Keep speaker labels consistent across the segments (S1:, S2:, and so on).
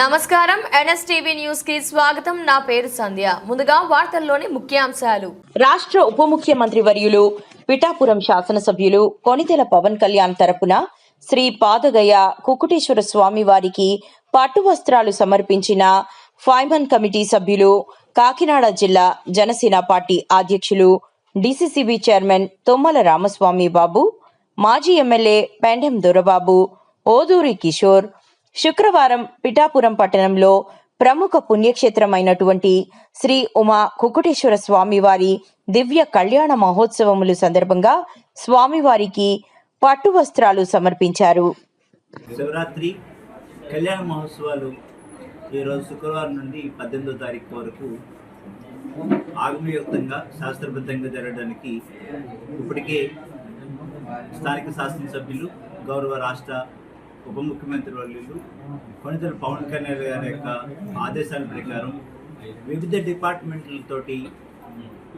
S1: నమస్కారం. ఎన్ఎస్టీవీ న్యూస్కి స్వాగతం. నా పేరు సంధ్య. ముందుగా వార్తల్లోని ముఖ్యాంశాలు.
S2: రాష్ట్ర ఉప ముఖ్యమంత్రి వర్యులు పిఠాపురం శాసనసభ్యులు కొనితెల పవన్ కళ్యాణ్ తరపున శ్రీ పాదగయ కుకుటేశ్వర స్వామి వారికి పట్టు వస్త్రాలు సమర్పించిన ఫైమన్ కమిటీ సభ్యులు కాకినాడ జిల్లా జనసేన పార్టీ అధ్యక్షులు డిసిసిబి చైర్మన్ తొమ్మల రామస్వామి బాబు మాజీ ఎమ్మెల్యే పెండెం దొరబాబు ఓదూరి కిషోర్ శుక్రవారం పిఠాపురం పట్టణంలో ప్రముఖ పుణ్యక్షేత్రమైనటువంటి శ్రీ ఉమా కుకుటేశ్వర స్వామివారి దివ్య కళ్యాణ మహోత్సవములు సందర్భంగా స్వామివారికి పట్టు వస్త్రాలు సమర్పించారు.
S3: శివరాత్రి కళ్యాణ మహోత్సవాలు ఈరోజు శుక్రవారం నుండి పద్దెనిమిదో తారీఖు వరకు ఆగమయుక్తంగా శాస్త్రబద్ధంగా జరగడానికి ఇప్పటికే స్థానిక శాసనసభ్యులు గౌరవ రాష్ట్ర ఉప ముఖ్యమంత్రి వర్యులు కొనితల పవన్ కళ్యాణ్ గారి యొక్క ఆదేశాల ప్రకారం వివిధ డిపార్ట్మెంట్లతోటి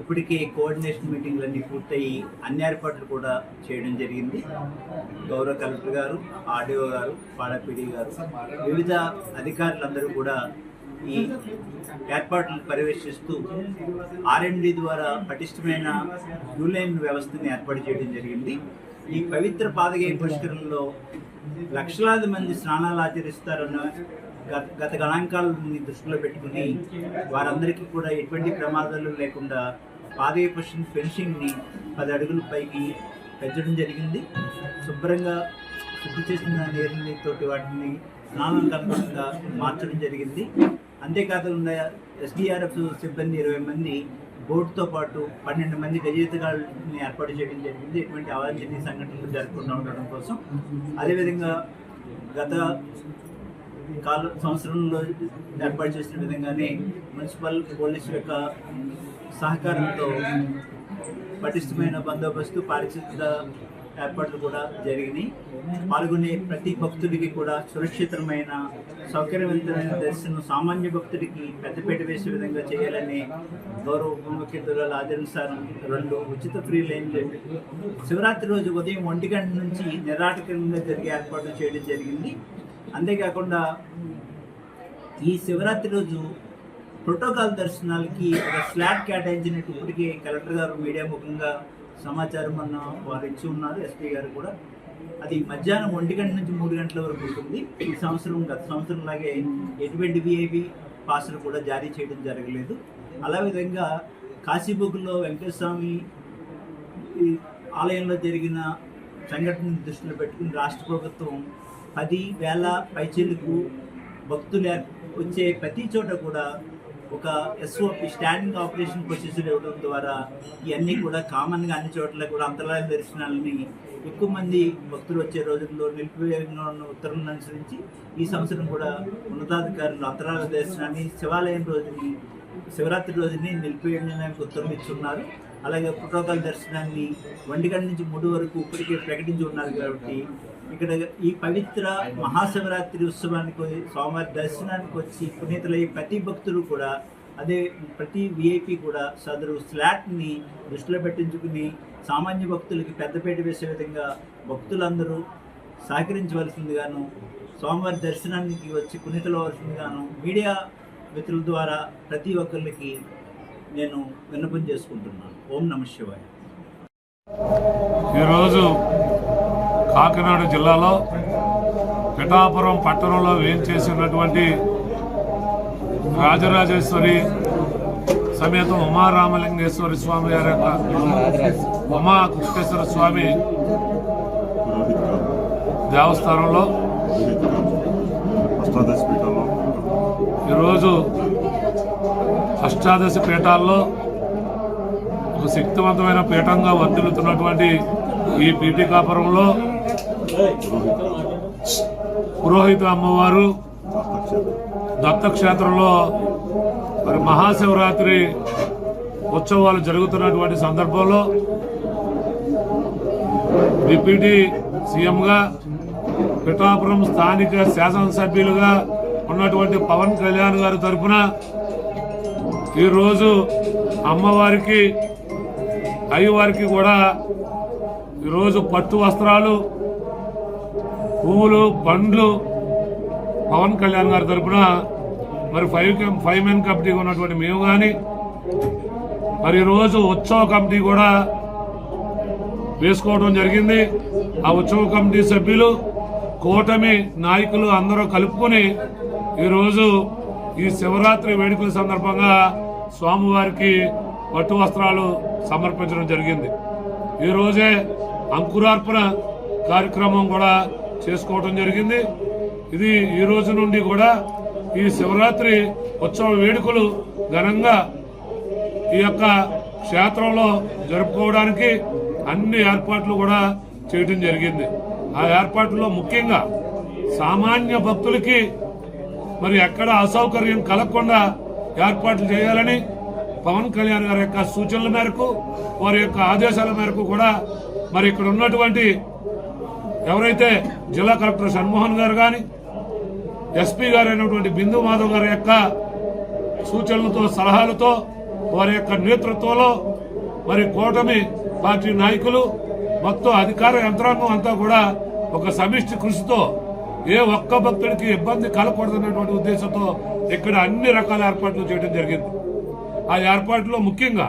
S3: ఇప్పటికే కోఆర్డినేషన్ మీటింగ్లన్నీ పూర్తయి అన్ని ఏర్పాట్లు కూడా చేయడం జరిగింది. గౌరవ కలెక్టర్ గారు ఆర్డీఓ గారు పాడపీడి గారు వివిధ అధికారులందరూ కూడా ఈ ఏర్పాట్లను పర్యవేక్షిస్తూ ఆర్ఎండి ద్వారా పటిష్టమైన లైన్ వ్యవస్థని ఏర్పాటు చేయడం జరిగింది. ఈ పవిత్ర పాదగయ పుష్కరంలో లక్షలాది మంది స్నానాలు ఆచరిస్తారన్న గత గత గణాంకాలని దృష్టిలో పెట్టుకుని వారందరికీ కూడా ఎటువంటి ప్రమాదాలు లేకుండా పాదయ పుష్కరం ఫినిషింగ్ని పది అడుగుల పైకి పెంచడం జరిగింది. శుభ్రంగా శుద్ధి చేసిన నీరుని తోటి వాటిని స్నానం కలగకుండా మార్చడం జరిగింది. అంతేకాకుండా ఎస్డిఆర్ఎఫ్ సిబ్బంది ఇరవై మంది బోర్డుతో పాటు పన్నెండు మంది గజేతగాళ్ళని ఏర్పాటు చేయడం జరిగింది. ఎటువంటి అవాంఛనీయ సంఘటనలు జరగకుండా ఉండడం కోసం. అదేవిధంగా గత కాల సంవత్సరంలో ఏర్పాటు చేసిన విధంగానే మున్సిపల్ పోలీసు యొక్క సహకారంతో పటిష్టమైన బందోబస్తు పారిశుద్ధ ఏర్పాట్లు కూడా జరిగినాయి. పాల్గొనే ప్రతి భక్తుడికి కూడా సురక్షితమైన సౌకర్యవంతమైన దర్శనం సామాన్య భక్తుడికి పెద్దపేట వేసే విధంగా చేయాలని గౌరవ ఉప ముఖ్యమంత్రుల రెండు ఉచిత ఫ్రీ లైన్లు శివరాత్రి రోజు ఉదయం ఒంటి గంట నుంచి నిరాటకంగా జరిగే ఏర్పాట్లు చేయడం జరిగింది. అంతేకాకుండా ఈ శివరాత్రి రోజు ప్రోటోకాల్ దర్శనాలకి ఒక స్లాట్ కేటాయించినట్టు ఇప్పటికే కలెక్టర్ గారు మీడియా ముఖంగా సమాచారం అన్న వారు ఇచ్చి ఉన్నారు ఎస్పీ గారు కూడా. అది మధ్యాహ్నం ఒంటి గంట నుంచి మూడు గంటల వరకు ఉంటుంది. ఈ సంవత్సరం గత సంవత్సరం లాగే ఎటువంటి విఐపి పాసులు కూడా జారీ చేయడం జరగలేదు. అలా విధంగా కాశీబుగ్లో వెంకటస్వామి ఈ ఆలయంలో జరిగిన సంఘటనను దృష్టిలో పెట్టుకుని రాష్ట్ర ప్రభుత్వం పది వేల పైచీలకు భక్తులు వచ్చే ప్రతి చోట కూడా ఒక ఎస్ఓపి స్టాండింగ్ ఆపరేషన్ ప్రొసీజర్ ఇవ్వడం ద్వారా ఇవన్నీ కూడా కామన్గా అన్ని చోట్ల కూడా అంతరాయ దర్శనాలని ఎక్కువ మంది భక్తులు వచ్చే రోజుల్లో నిలిపివేయంగా ఉన్న ఉత్తర్వులను అనుసరించి ఈ సంవత్సరం కూడా ఉన్నతాధికారులు అంతరాల దర్శనాన్ని శివాలయం రోజుని శివరాత్రి రోజుని నిలిపివేయడానికి ఉత్తర్వు ఇచ్చున్నారు. అలాగే ప్రోటోకాల్ దర్శనాన్ని ఒంటి నుంచి మూడు వరకు ఇప్పటికే ప్రకటించి ఉన్నారు కాబట్టి ఇక్కడ ఈ పవిత్ర మహాశివరాత్రి ఉత్సవానికి స్వామివారి దర్శనానికి వచ్చి పునీతులయ్యే ప్రతి భక్తులు కూడా అదే ప్రతి విఐపీ కూడా సదరు స్లాట్ని దృష్టిలో పెట్టించుకుని సామాన్య భక్తులకి పెద్దపేట వేసే విధంగా భక్తులందరూ సహకరించవలసిందిగాను స్వామివారి దర్శనానికి వచ్చి పునీతులవలసిందిగాను మీడియా మిత్రుల ద్వారా ప్రతి ఒక్కరికి నేను విన్నపం చేసుకుంటున్నాను. ఓం నమ శివాయ.
S4: ఈరోజు కాకినాడ జిల్లాలో పిఠాపురం పట్టణంలో వేయించేసినటువంటి రాజరాజేశ్వరి సమేత ఉమారామలింగేశ్వరి స్వామి గారి యొక్క ఉమా కృష్ణేశ్వర స్వామి దేవస్థానంలో
S5: అష్టాదశ పీఠంలో
S4: ఈరోజు అష్టాదశ పీఠాల్లో ఒక శక్తివంతమైన పీఠంగా వర్ధిల్లుతున్నటువంటి ఈ పీఠికాపురంలో పురోహిత అమ్మవారు దత్తక్షేత్రంలో మరి మహాశివరాత్రి ఉత్సవాలు జరుగుతున్నటువంటి సందర్భంలో డిప్యూటీ సీఎంగా పిఠాపురం స్థానిక శాసనసభ్యులుగా ఉన్నటువంటి పవన్ కళ్యాణ్ గారి తరఫున ఈరోజు అమ్మవారికి అయ్యవారికి కూడా ఈరోజు పట్టు వస్త్రాలు పువ్వులు పండ్లు పవన్ కళ్యాణ్ గారి తరఫున మరి ఫైవ్ ఫైవ్ మెన్ కమిటీగా ఉన్నటువంటి మేము కానీ మరి ఈరోజు ఉత్సవ కమిటీ కూడా వేసుకోవడం జరిగింది. ఆ ఉత్సవ కమిటీ సభ్యులు కూటమి నాయకులు అందరూ కలుపుకొని ఈరోజు ఈ శివరాత్రి వేడుకల సందర్భంగా స్వామివారికి పట్టు వస్త్రాలు సమర్పించడం జరిగింది. ఈరోజే అంకురార్పణ కార్యక్రమం కూడా చేసుకోవడం జరిగింది. ఇది ఈ రోజు నుండి కూడా ఈ శివరాత్రి ఉత్సవ వేడుకలు ఘనంగా ఈ యొక్క క్షేత్రంలో జరుపుకోవడానికి అన్ని ఏర్పాట్లు కూడా చేయడం జరిగింది. ఆ ఏర్పాటులో ముఖ్యంగా సామాన్య భక్తులకి మరి ఎక్కడ అసౌకర్యం కలగకుండా ఏర్పాట్లు చేయాలని పవన్ కళ్యాణ్ గారి యొక్క సూచనల మేరకు వారి యొక్క ఆదేశాల మేరకు కూడా మరి ఇక్కడ ఉన్నటువంటి ఎవరైతే జిల్లా కలెక్టర్ షణ్మోహన్ గారు కానీ ఎస్పీ గారు అయినటువంటి బిందు మాధవ్ గారి యొక్క సూచనలతో సలహాలతో వారి యొక్క నేతృత్వంలో మరి కూటమి పార్టీ నాయకులు మొత్తం అధికార యంత్రాంగం అంతా కూడా ఒక సమిష్టి కృషితో ఏ ఒక్క భక్తుడికి ఇబ్బంది కలగకూడదన్నటువంటి ఉద్దేశంతో ఇక్కడ అన్ని రకాల ఏర్పాట్లు చేయడం జరిగింది. ఆ ఏర్పాట్లో ముఖ్యంగా